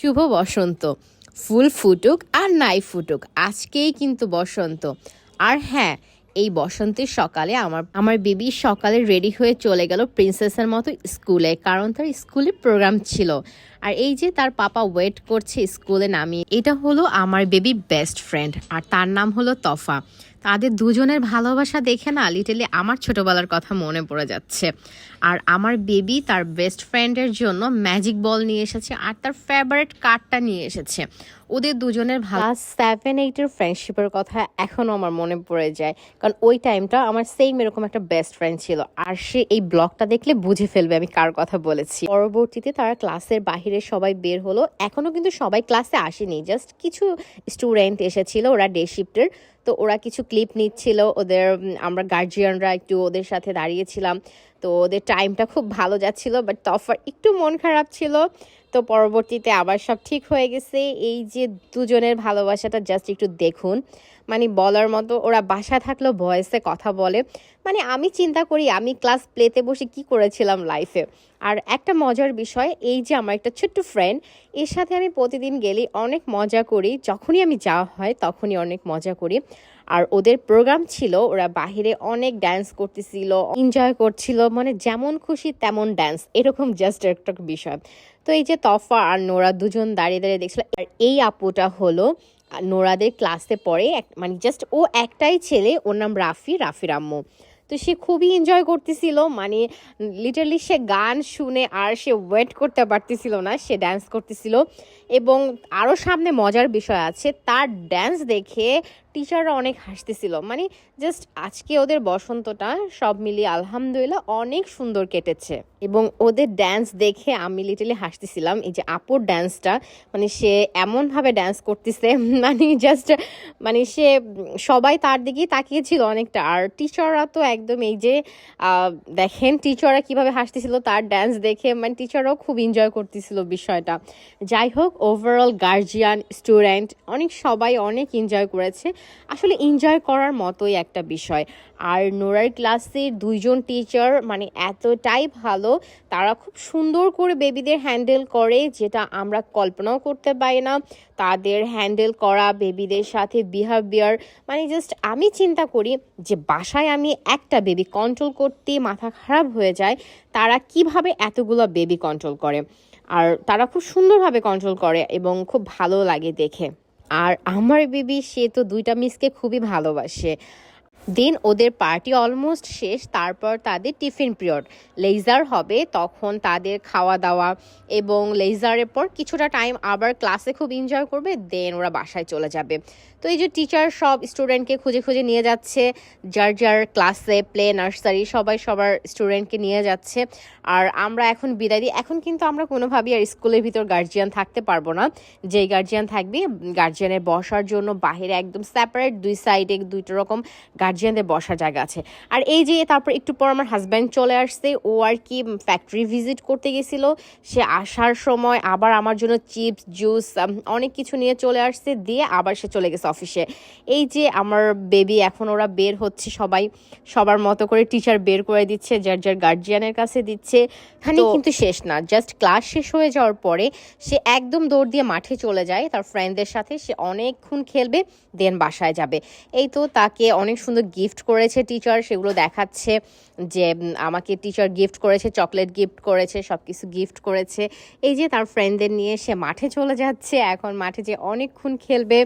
শুভ বসন্ত। ফুল ফুটুক আর নাই ফুটুক, আজকেই কিন্তু বসন্ত। আর হ্যাঁ এই বসন্তের সকালে আমার আমার বেবি সকালে রেডি হয়ে চলে গেল প্রিন্সেসের মতো স্কুলে, কারণ তার স্কুলে প্রোগ্রাম ছিল। আর এই যে তার পাপা ওয়েট করছে স্কুলে নামিয়ে, এটা হলো আমার বেবি বেস্ট ফ্রেন্ড, আর তার নাম হলো তফা। তাদের দুজনের ভালোবাসা দেখে না লিটালি আমার ছোটবেলার কথা মনে পড়ে যাচ্ছে। আর আমার বেবি তার বেস্ট ফ্রেন্ডের জন্য ম্যাজিক বল নিয়ে এসেছে আর তার ফেভারেট কার্ডটা নিয়ে এসেছে। ওদের দুজনের ক্লাস সেভেন এইটের ফ্রেন্ডশিপের কথা এখনও আমার মনে পড়ে যায়। কারণ ওই টাইমটা আমার সেম এরকম একটা বেস্ট ফ্রেন্ড ছিল। আর সে এই ব্লগটা দেখলে বুঝে ফেলবে আমি কার কথা বলেছি। পরবর্তীতে তারা ক্লাসের বাহিরে সবাই বের হলো। এখনও কিন্তু সবাই ক্লাসে আসেনি। জাস্ট কিছু স্টুডেন্ট এসেছিল ওরা ডে শিফটের তো ওরা কিছু ক্লিপ নিচ্ছিল, ওদের আমরা গার্জিয়ানরা একটু ওদের সাথে দাঁড়িয়েছিলাম। তো ওদের টাইমটা খুব ভালো যাচ্ছিল বাট তফার একটু মন খারাপ ছিল। তো পরবর্তীতে আবার সব ঠিক হয়ে গেছে। এই যে দুজনের ভালোবাসাটা জাস্ট একটু দেখুন। মানে বলার মতো, ওরা বাসা থাকলেও ভয়েসে কথা বলে। মানে আমি চিন্তা করি, আমি ক্লাস প্লেতে বসে কি করেছিলাম লাইফে আর একটা মজার বিষয়, এই যে আমার একটা ছোট্ট ফ্রেন্ড এর সাথে আমি প্রতিদিন গেলেই অনেক মজা করি। যখনই আমি যাওয়া হয়, তখনই অনেক মজা করি। আর ওদের প্রোগ্রাম ছিল, ওরা বাহিরে অনেক ড্যান্স করতেছিল এনজয় করছিল মানে যেমন খুশি তেমন ড্যান্স এরকম জাস্ট একটা বিষয়। তো এই যে তফা আর নোরা দুজন দাঁড়িয়ে দাঁড়িয়ে দেখছিল, আর এই আপুটা হলো নোরাদের ক্লাসে পড়ে এক- মানে জাস্ট ও একটাই ছেলে, ওর নাম রাফি রাফি আম্মু। তো সে খুবই এনজয় করতেছিল মানে লিটারলি সে গান শুনে আর সে ওয়েট করতে পারতেছিল না, সে ড্যান্স করতেছিল। এবং আরও সামনে মজার বিষয় আছে, তার ড্যান্স দেখে টিচাররা অনেক হাসতেছিল। মানে জাস্ট আজকে ওদের বসন্তটা সব মিলিয়ে আলহামদুলিল্লাহ অনেক সুন্দর কেটেছে। এবং ওদের ড্যান্স দেখে আমি লিটালি হাসতেছিলাম, এই যে আপুর ড্যান্সটা মানে সে এমনভাবে ড্যান্স করতেছে মানে জাস্ট মানে সে সবাই তার দিকেই তাকিয়েছিল অনেকটা। আর টিচাররা তো একদম এই যে দেখেন টিচাররা কীভাবে হাসতেছিল তার ড্যান্স দেখে মানে টিচাররাও খুব এনজয় করতেছিল বিষয়টা। যাই হোক ওভারঅল গার্জিয়ান স্টুডেন্ট অনেক সবাই অনেক এনজয় করেছে। আসলে এনজয় করার মতোই একটা বিষয়। আর নোরার ক্লাসের দুইজন টিচার মানে এতটাই ভালো, তারা খুব সুন্দর করে বেবিদের হ্যান্ডেল করে, যেটা আমরা কল্পনাও করতে পারি না। তাদের হ্যান্ডেল করা বেবিদের সাথে বিহেভিয়ার মানে জাস্ট আমি চিন্তা করি যে বাসায় আমি একটা বেবি কন্ট্রোল করতে মাথা খারাপ হয়ে যায়, তারা কীভাবে এতগুলো বেবি কন্ট্রোল করে? আর তারা খুব সুন্দরভাবে কন্ট্রোল করে এবং খুব ভালো লাগে দেখে। আর আমার বিবি সে তো দুইটা মিসকে খুবই ভালোবাসে। দেন ওদের পার্টি অলমোস্ট শেষ, তারপর তাদের টিফিন পিরিয়ড লেজার হবে, তখন তাদের খাওয়া দাওয়া এবং লেজারের পর কিছুটা টাইম আবার ক্লাসে খুব এনজয় করবে দেন ওরা বাসায় চলে যাবে। তো এই যে টিচার সব স্টুডেন্টকে খুঁজে খুঁজে নিয়ে যাচ্ছে, যার যার ক্লাসে প্লে নার্সারি সবাই সবার স্টুডেন্টকে নিয়ে যাচ্ছে। আর আমরা এখন বিদায় দিই। এখন কিন্তু আমরা কোনোভাবেই আর স্কুলের ভিতর গার্জিয়ান থাকতে পারব না। যেই গার্জিয়ান থাকবে গার্জিয়ানের বসার জন্য বাহিরে একদম সেপারেট দুই সাইডে দুইটা রকম গার্জিয়ানদের বসার জায়গা আছে। আর এই যে তারপর একটু পর আমার হাজব্যান্ড চলে আসছে ও আর কি ফ্যাক্টরি ভিজিট করতে গেছিল। সে আসার সময় আবার আমার জন্য চিপস জুস অনেক কিছু নিয়ে চলে আসছে দিয়ে আবার সে চলে গেছে অফিসে এই যে আমার বেবি এখন ওরা বের হচ্ছে সবাই সবার মতো করে টিচার বের করে দিচ্ছে যার যার গার্জিয়ানের কাছে দিচ্ছে। এখানে কিন্তু শেষ না জাস্ট ক্লাস শেষ হয়ে যাওয়ার পরে সে একদম দৌড় দিয়ে মাঠে চলে যায় তার ফ্রেন্ডদের সাথে। সে অনেকক্ষণ খেলবে দেন বাসায় যাবে। এই তো তাকে অনেক সুন্দর গিফট করেছে টিচার সেগুলো দেখাচ্ছে যে আমাকে টিচার গিফট করেছে চকলেট গিফট করেছে সব কিছু গিফট করেছে। এই যে তার ফ্রেন্ডদের নিয়ে সে মাঠে চলে যাচ্ছে, এখন মাঠে যে অনেকক্ষণ খেলবে,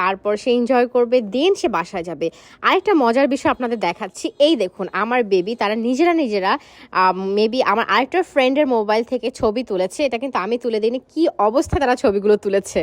তারপর সে এনজয় করবে দেন সে বাসায় যাবে। আরেকটা মজার বিষয় আপনাদের দেখাচ্ছি, এই দেখুন, আমার বেবি তারা নিজেরা নিজেরা মেবি আমার আরেকটা ফ্রেন্ডের মোবাইল থেকে ছবি তুলেছে, এটা কিন্তু আমি তুলে দিইনি, কি অবস্থা তারা ছবিগুলো তুলেছে।